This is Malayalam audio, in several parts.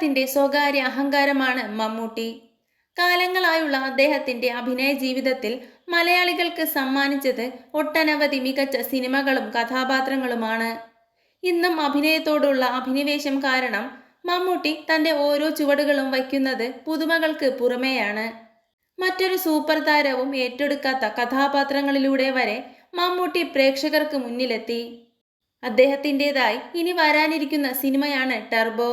കേരളത്തിന്റെ സ്വകാര്യ അഹങ്കാരമാണ് മമ്മൂട്ടി. കാലങ്ങളായുള്ള അദ്ദേഹത്തിന്റെ അഭിനയ ജീവിതത്തിൽ മലയാളികൾക്ക് സമ്മാനിച്ചത് ഒട്ടനവധി മികച്ച സിനിമകളും കഥാപാത്രങ്ങളുമാണ്. ഇന്നും അഭിനയത്തോടുള്ള അഭിനിവേശം കാരണം മമ്മൂട്ടി തന്റെ ഓരോ ചുവടുകളും വയ്ക്കുന്നത് പുതുമകൾക്ക് പുറമേയാണ്. മറ്റൊരു സൂപ്പർ താരവും ഏറ്റെടുക്കാത്ത കഥാപാത്രങ്ങളിലൂടെ വരെ മമ്മൂട്ടി പ്രേക്ഷകർക്ക് മുന്നിലെത്തി. അദ്ദേഹത്തിന്റെതായി ഇനി വരാനിരിക്കുന്ന സിനിമയാണ് ടെർബോ.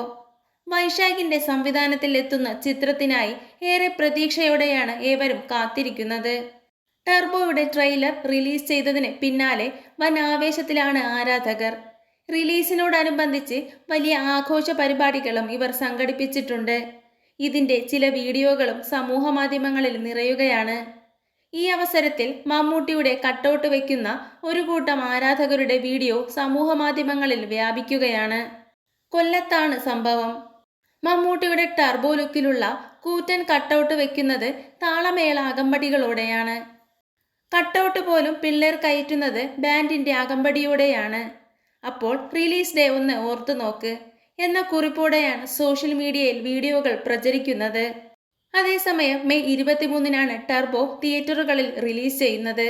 വൈശാഖിന്റെ സംവിധാനത്തിൽ എത്തുന്ന ചിത്രത്തിനായി ഏറെ പ്രതീക്ഷയോടെയാണ് ഏവരും കാത്തിരിക്കുന്നത്. ടർബോയുടെ ട്രെയിലർ റിലീസ് ചെയ്തതിന് പിന്നാലെ വൻ ആവേശത്തിലാണ് ആരാധകർ. റിലീസിനോടനുബന്ധിച്ച് വലിയ ആഘോഷ പരിപാടികളും ഇവർ സംഘടിപ്പിച്ചിട്ടുണ്ട്. ഇതിന്റെ ചില വീഡിയോകളും സമൂഹ മാധ്യമങ്ങളിൽ നിറയുകയാണ്. ഈ അവസരത്തിൽ മമ്മൂട്ടിയുടെ കട്ടൗട്ട് വയ്ക്കുന്ന ഒരു കൂട്ടം ആരാധകരുടെ വീഡിയോ സമൂഹ മാധ്യമങ്ങളിൽ വ്യാപിക്കുകയാണ്. കൊല്ലത്താണ് സംഭവം. മമ്മൂട്ടിയുടെ ടർബോ ലുക്കിലുള്ള കൂറ്റൻ കട്ടൗട്ട് വെക്കുന്നത് താളമേള അകമ്പടികളോടെയാണ് കട്ടൗട്ട് പോലും പിള്ളേർ കയറ്റുന്നത് ബാൻഡിന്റെ അകമ്പടിയോടെയാണ്. അപ്പോൾ റിലീസ് ഡേ ഒന്ന് ഓർത്തു നോക്ക് എന്ന കുറിപ്പോടെയാണ് സോഷ്യൽ മീഡിയയിൽ വീഡിയോകൾ പ്രചരിക്കുന്നത്. അതേസമയം മെയ് ഇരുപത്തിമൂന്നിനാണ് ടർബോ തിയേറ്ററുകളിൽ റിലീസ് ചെയ്യുന്നത്.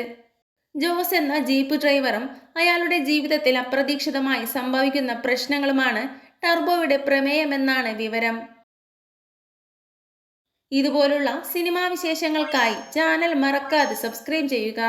ജോസ് എന്ന ജീപ്പ് ഡ്രൈവറും അയാളുടെ ജീവിതത്തിൽ അപ്രതീക്ഷിതമായി സംഭവിക്കുന്ന പ്രശ്നങ്ങളുമാണ് ടർബോയുടെ പ്രമേയമെന്നാണ് വിവരം. ഇതുപോലുള്ള സിനിമാ വിശേഷങ്ങൾക്കായി ചാനൽ മറക്കാതെ സബ്സ്ക്രൈബ് ചെയ്യുക.